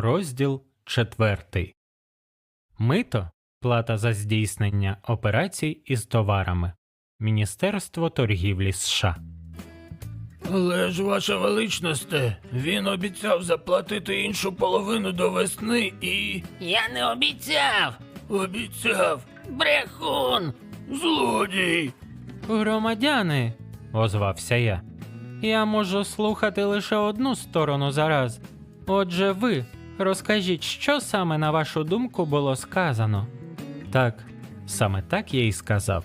Розділ 4. Мито плата за здійснення операцій із товарами. Міністерство торгівлі США. Але ж, ваша величносте, він обіцяв заплатити іншу половину до весни і. Я не обіцяв. обіцяв Брехун. злодій. Громадяни, озвався я. Я можу слухати лише одну сторону зараз. Отже, ви розкажіть, що саме на вашу думку було сказано. Так, саме так я і сказав.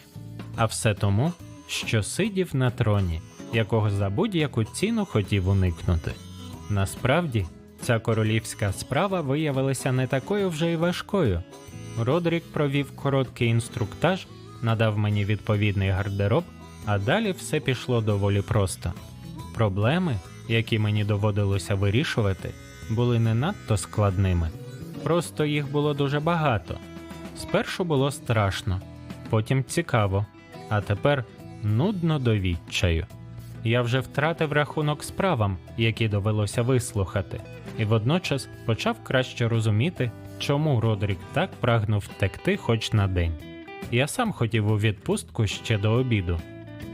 А все тому, що сидів на троні, якого за будь-яку ціну хотів уникнути. Насправді, ця королівська справа виявилася не такою вже й важкою. Родрік провів короткий інструктаж, надав мені відповідний гардероб, а далі все пішло доволі просто. Проблеми, які мені доводилося вирішувати, були не надто складними. Просто їх було дуже багато. Спершу було страшно, потім цікаво, а тепер нудно до відчаю. Я вже втратив рахунок справам, які довелося вислухати, і водночас почав краще розуміти, чому Родрік так прагнув втекти хоч на день. Я сам хотів у відпустку ще до обіду.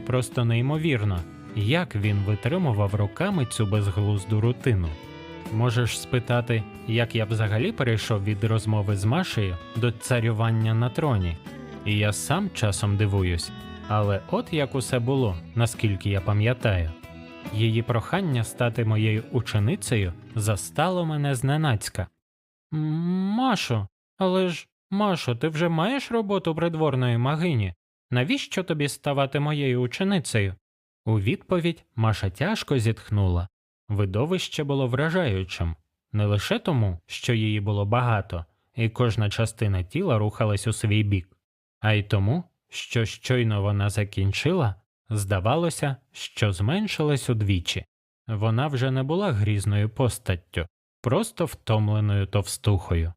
Просто неймовірно, як він витримував роками цю безглузду рутину. Можеш спитати, як я взагалі перейшов від розмови з Машею до царювання на троні. І я сам часом дивуюсь, але от як усе було, наскільки я пам'ятаю. Її прохання стати моєю ученицею застало мене зненацька. «М, Машо, але ж, Машо, ти вже маєш роботу придворної магині? Навіщо тобі ставати моєю ученицею? У відповідь Маша тяжко зітхнула. Видовище було вражаючим не лише тому, що її було багато, і кожна частина тіла рухалась у свій бік, а й тому, що щойно вона закінчила, здавалося, що зменшилась удвічі. Вона вже не була грізною постаттю, просто втомленою товстухою.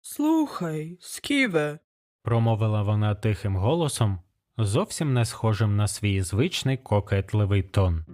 Слухай, Сківе, Промовила вона тихим голосом, зовсім не схожим на свій звичний кокетливий тон.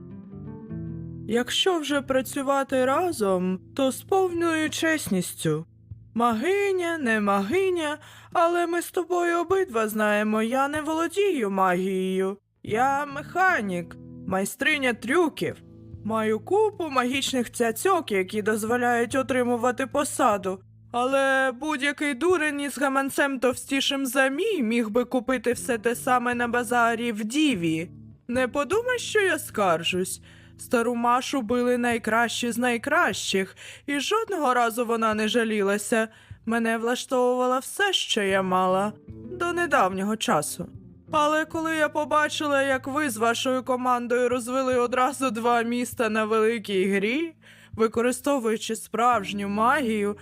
Якщо вже працювати разом, то з повною чесністю. Магиня, не магиня, але ми з тобою обидва знаємо, я не володію магією. Я механік, майстриня трюків. Маю купу магічних цяцьок, які дозволяють отримувати посаду. Але будь-який дурень із гаманцем товстішим за мій міг би купити все те саме на базарі в Діві. Не подумай, що я скаржусь. Стару Машу били найкращі з найкращих, і жодного разу вона не жалілася. Мене влаштовувало все, що я мала до недавнього часу. Але коли я побачила, як ви з вашою командою розвели одразу два міста на великій грі, використовуючи справжню магію,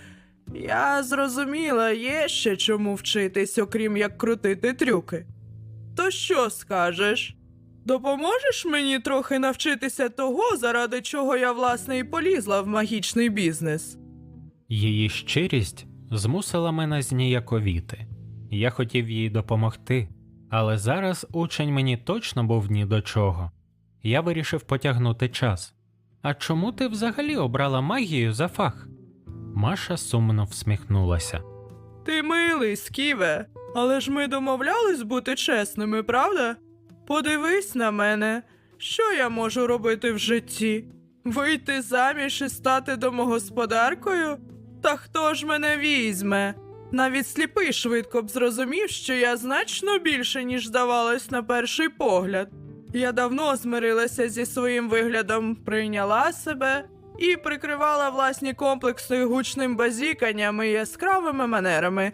я зрозуміла, є ще чому вчитись, окрім як крутити трюки. То що скажеш? Допоможеш мені трохи навчитися того, заради чого я власне і полізла в магічний бізнес? Її щирість змусила мене зніяковіти. Я хотів їй допомогти, але зараз учень мені точно був ні до чого. Я вирішив потягнути час. А чому ти взагалі обрала магію за фах? Маша сумно всміхнулася. Ти милий, Сківе, але ж ми домовлялись бути чесними, правда? Подивись на мене, що я можу робити в житті? Вийти заміж і стати домогосподаркою? Та хто ж мене візьме? Навіть сліпий швидко б зрозумів, що я значно більше, ніж здавалось на перший погляд. Я давно змирилася зі своїм виглядом, прийняла себе і прикривала власні комплекси гучним базіканням і яскравими манерами.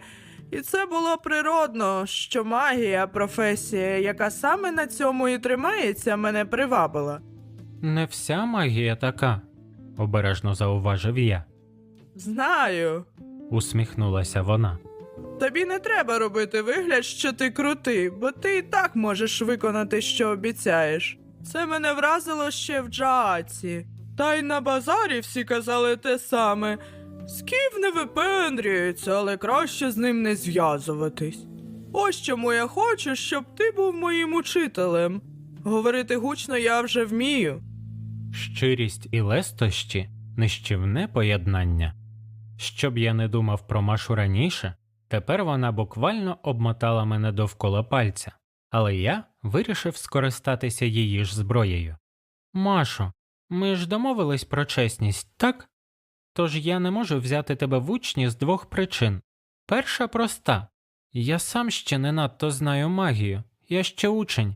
І це було природно, що магія, професія, яка саме на цьому і тримається, мене привабила. Не вся магія така, обережно зауважив я. Знаю, Усміхнулася вона. тобі не треба робити вигляд, що ти крутий, бо ти і так можеш виконати, що обіцяєш. Це мене вразило ще в Джааці. Та й на базарі всі казали те саме. Скіф не випендрюється, але краще з ним не зв'язуватись. Ось чому я хочу, щоб ти був моїм учителем. Говорити гучно я вже вмію. Щирість і лестощі нищівне поєднання. Щоб я не думав про Машу раніше, тепер вона буквально обмотала мене довкола пальця, але я вирішив скористатися її ж зброєю. Машо, ми ж домовились про чесність, так? Тож я не можу взяти тебе в учні з двох причин. Перша проста я сам ще не надто знаю магію, я ще учень.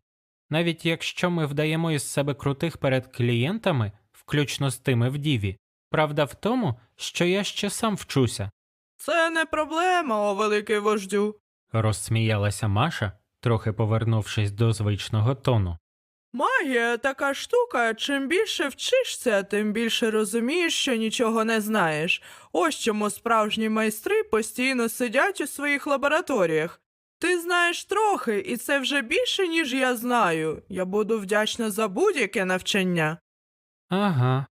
Навіть якщо ми вдаємо із себе крутих перед клієнтами, включно з тими в діві, правда в тому, що я ще сам вчуся, Це не проблема, о великий вождю. розсміялася Маша, трохи повернувшись до звичного тону. Магія така штука, чим більше вчишся, тим більше розумієш, що нічого не знаєш. Ось чому справжні майстри постійно сидять у своїх лабораторіях. Ти знаєш трохи, і це вже більше, ніж я знаю. Я буду вдячна за будь-яке навчання. Ага,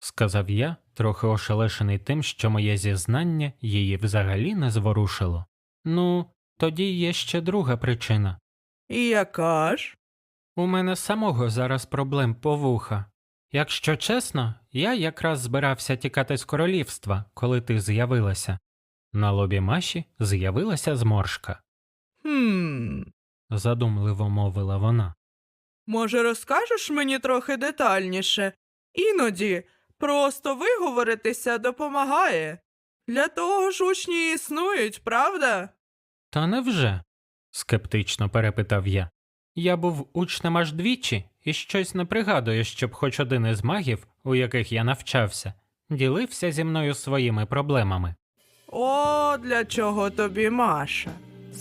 сказав я, трохи ошелешений тим, що моє зізнання її взагалі не зворушило. Ну, тоді є ще друга причина. І яка ж? У мене самого зараз проблем по вуха. Якщо чесно, я якраз збирався тікати з королівства, коли ти з'явилася. На лобі Маші з'явилася зморшка, Хм. задумливо мовила вона. Може, розкажеш мені трохи детальніше? Іноді просто виговоритися допомагає. Для того ж учні існують, правда? Та невже? скептично перепитав я. Я був учнем аж двічі і щось не пригадую, щоб хоч один із магів, у яких я навчався, ділився зі мною своїми проблемами. О, для чого тобі Маша?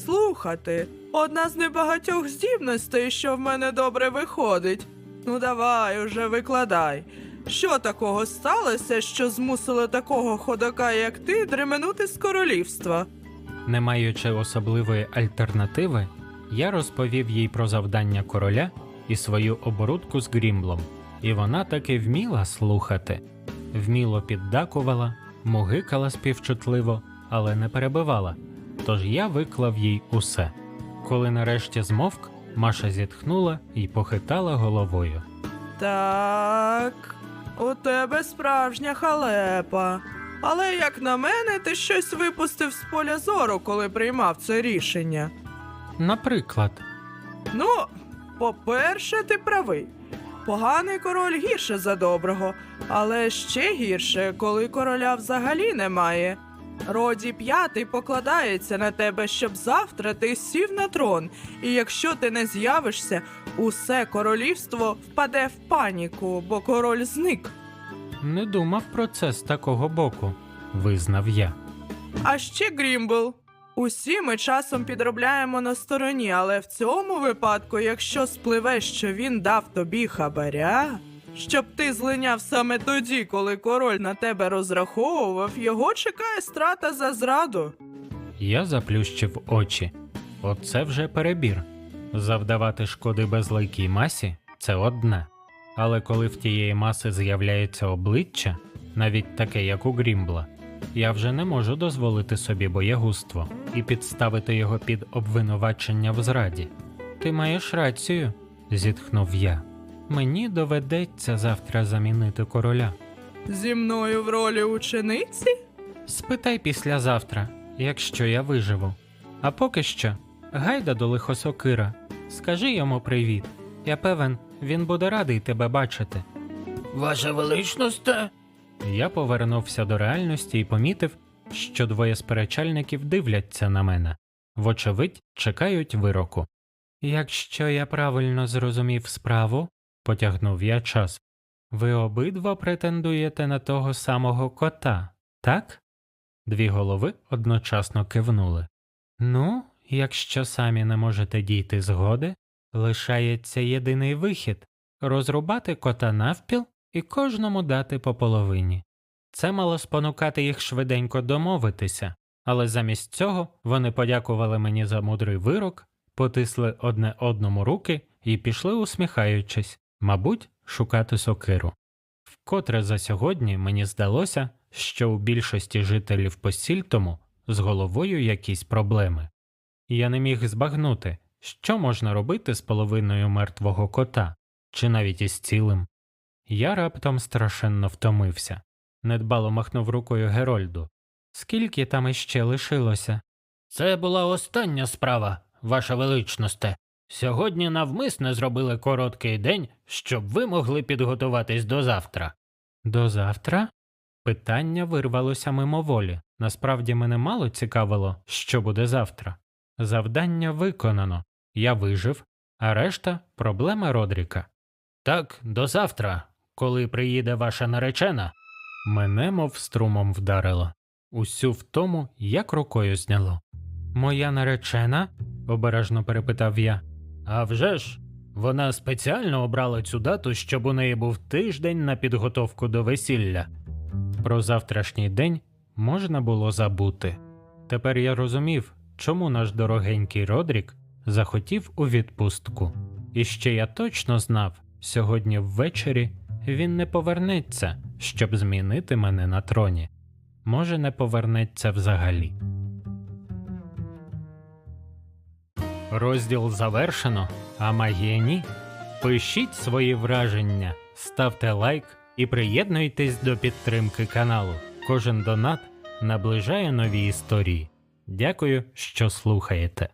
Слухати, одна з небагатьох здібностей, що в мене добре виходить. Ну давай уже викладай. Що такого сталося, що змусило такого ходока, як ти, дременути з королівства? Не маючи особливої альтернативи, я розповів їй про завдання короля і свою оборудку з Грімблом, і вона таки вміла слухати, вміло піддакувала, мугикала співчутливо, але не перебивала. Тож я виклав їй усе. Коли нарешті змовк, Маша зітхнула і похитала головою. Так, у тебе справжня халепа. Але, як на мене, ти щось випустив з поля зору, коли приймав це рішення. Наприклад, Ну, по-перше, ти правий. Поганий король гірше за доброго, але ще гірше, коли короля взагалі немає. Роді п'ятий покладається на тебе, щоб завтра ти сів на трон, і якщо ти не з'явишся, усе королівство впаде в паніку, бо король зник. не думав про це з такого боку, визнав я. А ще Грімбл. Усі ми часом підробляємо на стороні, але в цьому випадку, якщо спливе, що він дав тобі хабаря, щоб ти злиняв саме тоді, коли король на тебе розраховував, його чекає страта за зраду. Я заплющив очі. Оце вже перебір. Завдавати шкоди безликій масі це одне. Але коли в тієї маси з'являється обличчя, навіть таке, як у Грімбла, я вже не можу дозволити собі боєгуство і підставити його під обвинувачення в зраді. Ти маєш рацію, зітхнув я. Мені доведеться завтра замінити короля. Зі мною в ролі учениці? Спитай післязавтра, якщо я виживу. А поки що, гайда до лихосокира, скажи йому привіт. Я певен, він буде радий тебе бачити. Ваша величносте? Я повернувся до реальності і помітив, що двоє сперечальників дивляться на мене, вочевидь, чекають вироку. Якщо я правильно зрозумів справу, потягнув я час, ви обидва претендуєте на того самого кота, так? Дві голови одночасно кивнули. Ну, якщо самі не можете дійти згоди, лишається єдиний вихід розрубати кота навпіл і кожному дати по половині. Це мало спонукати їх швиденько домовитися, але замість цього вони подякували мені за мудрий вирок, потисли одне одному руки і пішли, усміхаючись, мабуть, шукати сокиру. Вкотре за сьогодні мені здалося, що у більшості жителів Посільтому з головою якісь проблеми. Я не міг збагнути, що можна робити з половиною мертвого кота, чи навіть із цілим. Я раптом страшенно втомився. Недбало махнув рукою Герольду. Скільки там іще лишилося? Це була остання справа, ваша величносте. Сьогодні навмисне зробили короткий день, щоб ви могли підготуватись до завтра. До завтра? Питання вирвалося мимоволі. Насправді мене мало цікавило, що буде завтра. Завдання виконано. Я вижив, а решта проблема Родріка. Так, до завтра, коли приїде ваша наречена. Мене мов струмом вдарило. Усю втому як рукою зняло. Моя наречена? обережно перепитав я. А вже ж, вона спеціально обрала цю дату, щоб у неї був тиждень на підготовку до весілля. Про завтрашній день можна було забути. Тепер я розумів, чому наш дорогенький Родрік захотів у відпустку. І ще я точно знав, сьогодні ввечері він не повернеться, щоб змінити мене на троні. Може, не повернеться взагалі. Розділ завершено, а магія ні. Пишіть свої враження, ставте лайк і приєднуйтесь до підтримки каналу. Кожен донат наближає нові історії. Дякую, що слухаєте.